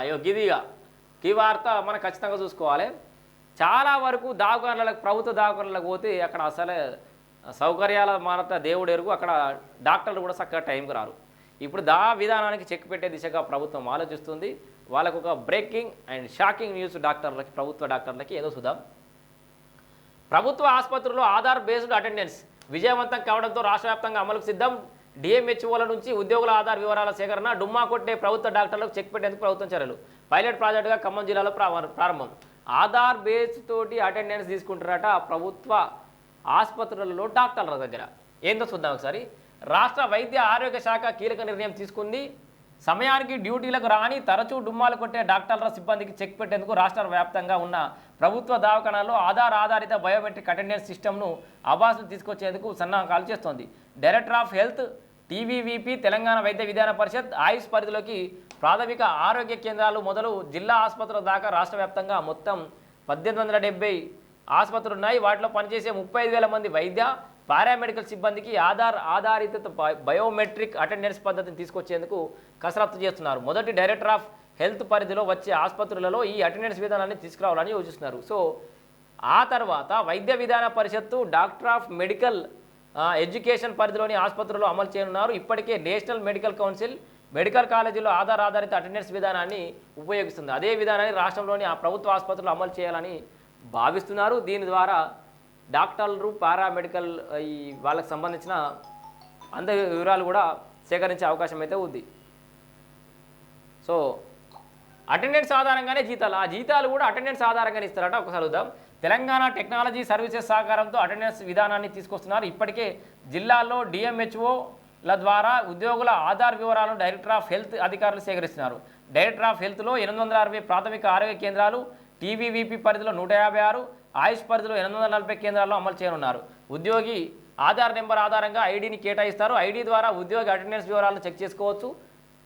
అయ్యో గిదిగా ఈ వార్త మనం ఖచ్చితంగా చూసుకోవాలి. చాలా వరకు దావకారులకు ప్రభుత్వ దావకారులకు పోతే అక్కడ అసలే సౌకర్యాల మారత దేవుడు ఎరుగు. అక్కడ డాక్టర్లు కూడా చక్కగా టైంకి రారు. ఇప్పుడు దా విధానానికి చెక్ పెట్టే దిశగా ప్రభుత్వం ఆలోచిస్తుంది. వాళ్ళకు ఒక బ్రేకింగ్ అండ్ షాకింగ్ న్యూస్ డాక్టర్లకి ప్రభుత్వ డాక్టర్లకి ఏదో చూద్దాం. ప్రభుత్వ ఆసుపత్రుల్లో ఆధార్ బేస్డ్ అటెండెన్స్ విజయవంతం కావడంతో రాష్ట్ర వ్యాప్తంగా అమలుకు సిద్ధం. డిఎంహెచ్ఓల నుంచి ఉద్యోగుల ఆధార్ వివరాల సేకరణ డుమ్మా కొట్టే ప్రభుత్వ డాక్టర్లకు చెక్ పెట్టేందుకు ప్రభుత్వం చర్యలు. పైలట్ ప్రాజెక్టుగా ఖమ్మం జిల్లాలో ప్రారంభం. ఆధార్ బేస్ తోటి అటెండెన్స్ తీసుకుంటారట ప్రభుత్వ ఆసుపత్రులలో డాక్టర్ల దగ్గర. ఏందో చూద్దాం ఒకసారి. రాష్ట్ర వైద్య ఆరోగ్య శాఖ కీలక నిర్ణయం తీసుకుంది. సమయానికి డ్యూటీలకు రాని తరచూ డుమ్మాలు కొట్టే డాక్టర్ల సిబ్బందికి చెక్ పెట్టేందుకు రాష్ట్ర వ్యాప్తంగా ఉన్న ప్రభుత్వ దవాఖానాల్లో ఆధార్ ఆధారిత బయోమెట్రిక్ అటెండెన్స్ సిస్టమ్ను అబాసులు తీసుకొచ్చేందుకు సన్నాహకాలు చేస్తోంది. Director of health TVVP Telangana Vaidya Vidhana Parishad ఆయుష్ పరిధిలోకి ప్రాథమిక ఆరోగ్య కేంద్రాలు మొదలు జిల్లా ఆసుపత్రుల దాకా రాష్ట్ర వ్యాప్తంగా మొత్తం పద్దెనిమిది వందల డెబ్బై ఆసుపత్రులు ఉన్నాయి వాటిలో పనిచేసే ముప్పై వేల మంది వైద్య పారామెడికల్ సిబ్బందికి ఆధార్ ఆధారిత బయోమెట్రిక్ అటెండెన్స్ పద్ధతిని తీసుకొచ్చేందుకు కసరత్తు చేస్తున్నారు. మొదటి డైరెక్టర్ ఆఫ్ హెల్త్ పరిధిలో వచ్చే ఆసుపత్రులలో ఈ అటెండెన్స్ విధానాన్ని తీసుకురావాలని యోచిస్తున్నారు. సో ఆ తర్వాత వైద్య విధాన పరిషత్తు డాక్టర్ ఆఫ్ మెడికల్ ఎడ్యుకేషన్ పరిధిలోని ఆసుపత్రుల్లో అమలు చేయనున్నారు. ఇప్పటికే నేషనల్ మెడికల్ కౌన్సిల్ మెడికల్ కాలేజీలో ఆధార్ ఆధారిత అటెండెన్స్ విధానాన్ని ఉపయోగిస్తుంది. అదే విధానాన్ని రాష్ట్రంలోని ఆ ప్రభుత్వ ఆసుపత్రులు అమలు చేయాలని భావిస్తున్నారు. దీని ద్వారా డాక్టర్లు పారామెడికల్ ఈ వాళ్ళకి సంబంధించిన అందరి వివరాలు కూడా సేకరించే అవకాశం అయితే ఉంది. సో అటెండెన్స్ ఆధారంగానే జీతాలు. ఆ జీతాలు కూడా అటెండెన్స్ ఆధారంగానే ఇస్తారట. ఒకసారి చూద్దాం. తెలంగాణ టెక్నాలజీ సర్వీసెస్ సహకారంతో అటెండెన్స్ విధానాన్ని తీసుకొస్తున్నారు. ఇప్పటికే జిల్లాలో డిఎంహెచ్ఓల ద్వారా ఉద్యోగుల ఆధార్ వివరాలను డైరెక్టర్ ఆఫ్ హెల్త్ అధికారులు సేకరిస్తున్నారు. డైరెక్టర్ ఆఫ్ హెల్త్లో ఎనిమిది వందల అరవై ప్రాథమిక ఆరోగ్య కేంద్రాలు టీవీవీపీ పరిధిలో నూట యాభై ఆరు ఆయుష్ పరిధిలో ఎనిమిది వందల నలభై కేంద్రాల్లో అమలు చేయనున్నారు. ఉద్యోగి ఆధార్ నెంబర్ ఆధారంగా ఐడిని కేటాయిస్తారు. ఐడి ద్వారా ఉద్యోగి అటెండెన్స్ వివరాలను చెక్ చేసుకోవచ్చు.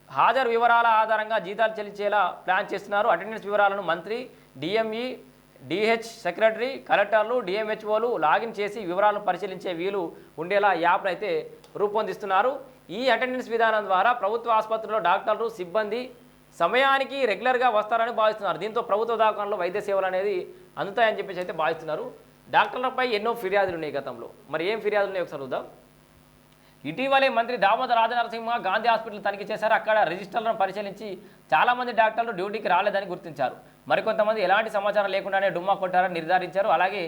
హాజరు వివరాల ఆధారంగా జీతాలు చెల్లించేలా ప్లాన్ చేస్తున్నారు. అటెండెన్స్ వివరాలను మంత్రి డిఎంఈ డిహెచ్ సెక్రటరీ కలెక్టర్లు డిఎంహెచ్ఓలు లాగిన్ చేసి వివరాలను పరిశీలించే వీలు ఉండేలా యాప్ను అయితే రూపొందిస్తున్నారు. ఈ అటెండెన్స్ విధానం ద్వారా ప్రభుత్వ ఆసుపత్రుల్లో డాక్టర్లు సిబ్బంది సమయానికి రెగ్యులర్గా వస్తారని భావిస్తున్నారు. దీంతో ప్రభుత్వ దాఖానలో వైద్య సేవలు అనేది అందుతాయని చెప్పేసి అయితే భావిస్తున్నారు. డాక్టర్లపై ఎన్నో ఫిర్యాదులు ఉన్నాయి గతంలో. మరి ఏం ఫిర్యాదులు ఉన్నాయి ఒకసారి చూద్దాం. ఇటీవలే మంత్రి దామోదర్ రాజనరసింహ గాంధీ హాస్పిటల్ తనిఖీ చేశారు. అక్కడ రిజిస్టర్లను పరిశీలించి చాలామంది డాక్టర్లు డ్యూటీకి రాలేదని గుర్తించారు. మరికొంతమంది ఎలాంటి సమాచారం లేకుండానే డుమ్మా కొట్టారని నిర్ధారించారు. అలాగే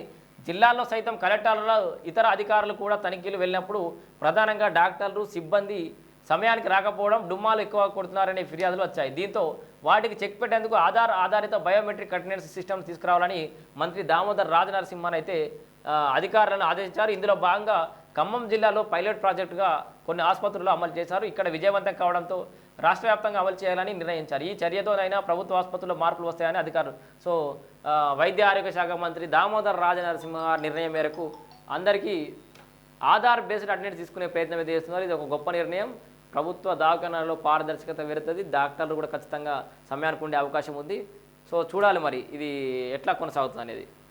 జిల్లాల్లో సైతం కలెక్టర్ల ఇతర అధికారులు కూడా తనిఖీలు వెళ్ళినప్పుడు ప్రధానంగా డాక్టర్లు సిబ్బంది సమయానికి రాకపోవడం డుమ్మాలు ఎక్కువ కొడుతున్నారనే ఫిర్యాదులు వచ్చాయి. దీంతో వాటికి చెక్ పెట్టేందుకు ఆధార్ ఆధారిత బయోమెట్రిక్ కంటెనెన్స్ సిస్టమ్ తీసుకురావాలని మంత్రి దామోదర్ రాజనరసింహన్ అయితే అధికారులను ఆదేశించారు. ఇందులో భాగంగా ఖమ్మం జిల్లాలో పైలట్ ప్రాజెక్టుగా కొన్ని ఆసుపత్రులు అమలు చేశారు. ఇక్కడ విజయవంతం కావడంతో రాష్ట్ర వ్యాప్తంగా అమలు చేయాలని నిర్ణయించారు. ఈ చర్యతోనైనా ప్రభుత్వ ఆసుపత్రుల్లో మార్పులు వస్తాయని అధికారులు సో వైద్య ఆరోగ్య శాఖ మంత్రి దామోదర్ రాజనరసింహ నిర్ణయం మేరకు అందరికీ ఆధార్ బేస్డ్ అటెండెన్స్ తీసుకునే ప్రయత్నం అయితే చేస్తున్నారు. ఇది ఒక గొప్ప నిర్ణయం. ప్రభుత్వ దవాఖానాలో పారదర్శకత పెరుగుతుంది డాక్టర్లు కూడా ఖచ్చితంగా సమయానికి ఉండే అవకాశం ఉంది. సో చూడాలి మరి ఇది ఎట్లా కొనసాగుతుంది అనేది